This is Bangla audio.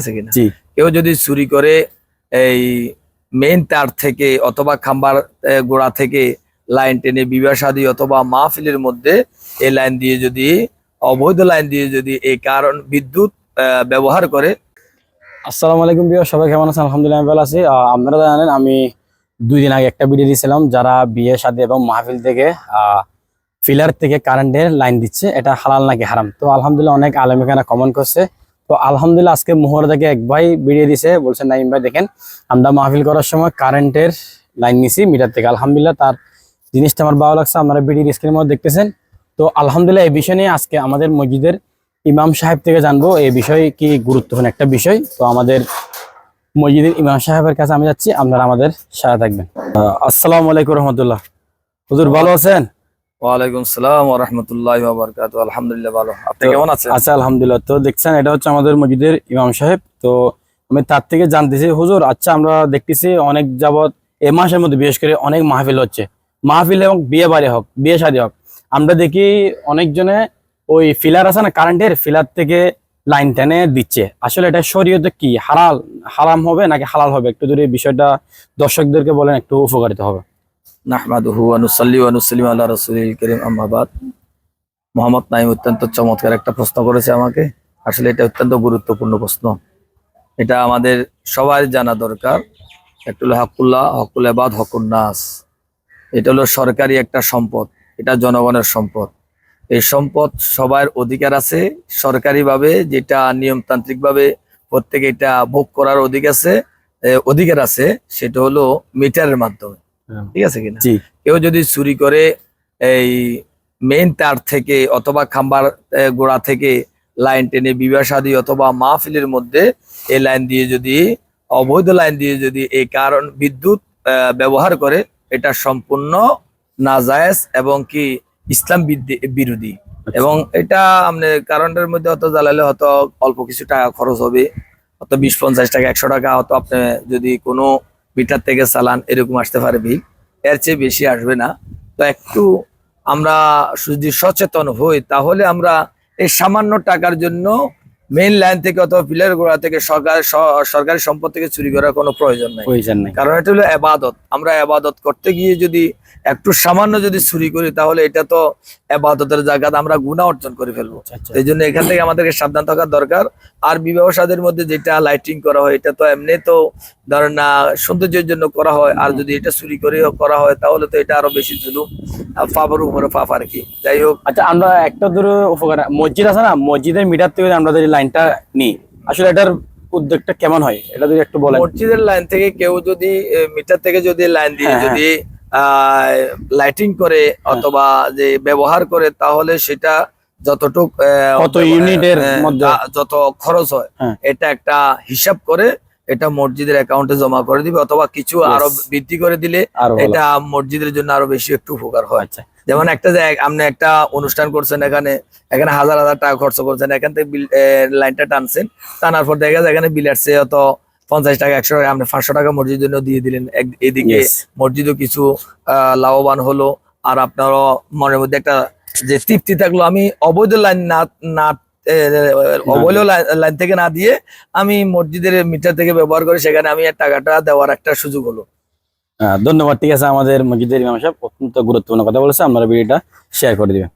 আছে কিনা? কেউ যদি চুরি করে এই মেইন তার থেকে অথবা খাম্বার গোড়া থেকে লাইন টেনে বিবাহ শাদী অথবা মাহফিলের মধ্যে এই লাইন দিয়ে যদি অবৈধ লাইন দিয়ে যদি এই কারণ বিদ্যুৎ ব্যবহার করে। আসসালামু আলাইকুম বিয়ে সবাই কেমন আছেন? আলহামদুলিল্লাহ আমি ভালো আছি। আপনারা জানেন আমি দুই দিন আগে একটা ভিডিও দিয়েছিলাম যারা বিয়ে শাদী এবং মাহফিল থেকে ফিলার থেকে কারেন্টের লাইন দিচ্ছে এটা হালাল নাকি হারাম? তো আলহামদুলিল্লাহ অনেক আলেম এখানে কমেন্ট করছে। তো আলহামদুলিল্লাহ আজকে মোহর থেকে এক ভাই বেরিয়ে দিছে বলছেন নাইম ভাই, দেখেন, আমরা মাহফিল করার সময় কারেন্টের লাইন নিছি মিটার থেকে। আলহামদুলিল্লাহ তার জিনিসটা আমার ভালো লাগছে, আপনারা ভিডিও স্ক্রিনের মধ্যে দেখতেছেন। তো আলহামদুলিল্লাহ এই বিষয় নিয়ে আজকে আমাদের মসজিদের ইমাম সাহেব থেকে জানব, এই বিষয় কি গুরুত্বপূর্ণ একটা বিষয়। তো আমাদের মসজিদের ইমাম সাহেবের কাছে আমি যাচ্ছি, আপনারা আমাদের সাথে থাকবেন। আসসালামু আলাইকুম রহমতুল্লাহ। হুজুর, ভালো আছেন? ওয়ালাইকুম সালাম ওয়া রাহমাতুল্লাহি আলহামদুলিল্লাহ ভালো। আপনি কেমন আছেন? আচ্ছা আলহামদুলিল্লাহ। তো দেখছেন এটা হচ্ছে আমাদের মসজিদের ইমাম সাহেব। তো আমি তার থেকে জানতেছি হুজুর আচ্ছা আমরা দেখতেছি অনেক যাবত এ মাসের মধ্যে বিশেষ করে অনেক মাহফিল হচ্ছে। মাহফিল এবং বিয়ে বাড়ি হোক বিয়ে শাদী হোক আমরা দেখি অনেকজনে ওই ফিলার আছে না কারেন্টের ফিলার থেকে লাইন টেনে দিচ্ছে। আসলে এটা শরীয়তে কি? হারাল হারাম হবে নাকি হালাল হবে? একটু যদি বিষয়টা দর্শকদেরকে বলেন একটু উপকারিত হবে। নাহমাদুহু ওয়া নুসাল্লি ওয়া নুসলিমু আলা রাসূলিল কারীম, আম্মা বাদ। মোহাম্মদ নাইম অত্যন্ত চমৎকার একটা প্রশ্ন করেছে আমাকে। আসলে এটা অত্যন্ত গুরুত্বপূর্ণ প্রশ্ন। এটা আমাদের সবার জানা দরকার। একটা হলো হকুল্লাহ হকুল এবাদ হকুল নাস। এটা হলো সরকারি একটা সম্পদ। এটা জনগণের সম্পদ। এই সম্পদ সবার অধিকার আছে। সরকারিভাবে যেটা নিয়মতান্ত্রিকভাবে প্রত্যেকে এটা ভোগ করার অধিকার আছে অধিকার আছে, সেটা হলো মিটারের মাধ্যমে। ঠিক আছে কিনা? জি। কেউ যদি চুরি করে এই মেইন তার থেকে অথবা খাম্বার গোড়া থেকে লাইন টেনে বিবাহ শাদী অথবা মাহফিলের মধ্যে এই লাইন দিয়ে যদি অবৈধ লাইন দিয়ে যদি এই কারণ বিদ্যুৎ আহ, ব্যবহার করে এটা সম্পূর্ণ নাজায়েজ এবং কি ইসলাম বিদ্যে- বিরোধী। এবং এটা আপনি কারেন্টের মধ্যে অত জ্বালালে হয়তো অল্প কিছু টাকা খরচ হবে হয়তো বিশ পঞ্চাশ টাকা একশো টাকা হয়তো আপনি যদি কোনো মিটার থেকে চালান এরকম আসতে পারে বিল। এর চেয়ে বেশি আসবে না। তো একটু আমরা যদি সচেতন হই, তাহলে আমরা এই সামান্য টাকার জন্য মেইন লাইন থেকে অথবা পিলার গোড়া থেকে সরকার সরকারি সম্পদ থেকে চুরি করার কোনো প্রয়োজন নাই। প্রয়োজন নেই। কারণ এটা হলো এবাদত আমরা এবাদত করতে গিয়ে যদি একটু সামান্য যদি চুরি করি তাহলে এটা তো এবাদতের জায়গাতে আমরা গুণা অর্জন করে ফেলব। আচ্ছা, আচ্ছা। এই জন্য এখান থেকে আমাদেরকে সাবধান থাকার দরকার। আর বিবাহ সাদের মধ্যে যেটা লাইটিং করা হয় এটা তো এমনি তো ধরেন না সৌন্দর্যের জন্য করা হয়। আর যদি এটা চুরি করে করা হয় তাহলে তো এটা আরও বেশি জুলুম ফাফার উপরে ফাফ আর কি। যাই হোক। আচ্ছা আমরা একটা দূরে উপকার মসজিদ আছে না? মসজিদের মিটার থেকে আমরা যদি লাইনটা নিই আসলে এটার উদ্যোগটা কেমন হয়? এটা যদি একটু বলেন। মসজিদের লাইন থেকে কেউ যদি মিটার থেকে যদি লাইন দিয়ে হ্যাঁ, যদি লাইটিং করে অথবা যে ব্যবহার করে তাহলে সেটা যতটুক কত ইউনিটের মধ্যে? যত খরচ হয় হ্যাঁ। এটা একটা হিসাব করে এটা মসজিদের অ্যাকাউন্টে জমা করে দিবে অথবা কিছু. আরও বৃদ্ধি করে দিলে এটা মসজিদের জন্য আরও বেশি একটু উপকার হয়। আচ্ছা। যেমন একটা যে আপনি একটা অনুষ্ঠান করছেন এখানে এখানে হাজার হাজার টাকা খরচ করছেন এখান থেকে লাইনটা টানছেন টানার পর দেখা যায় এখানে বিল আসছে অত পঞ্চাশ টাকা একশো টাকা আপনি পাঁচশো টাকা মসজিদের জন্য দিয়ে দিলেন। এদিকে. মসজিদও কিছু আহ, লাভবান হলো। আর আপনারও মনের মধ্যে একটা যে তৃপ্তি থাকল আমি অবৈধ লাইন না না অবৈধ লাইন- থেকে না দিয়ে আমি মসজিদের মিটার থেকে ব্যবহার করে সেখানে আমি টাকাটা দেওয়ার একটা সুযোগ হলো। হ্যাঁ, ধন্যবাদ। ঠিক আছে আমাদের মসজিদের ইমাম সাহেব অত্যন্ত গুরুত্বপূর্ণ কথা বলেছে। আপনারা ভিডিওটা শেয়ার করে দিবেন।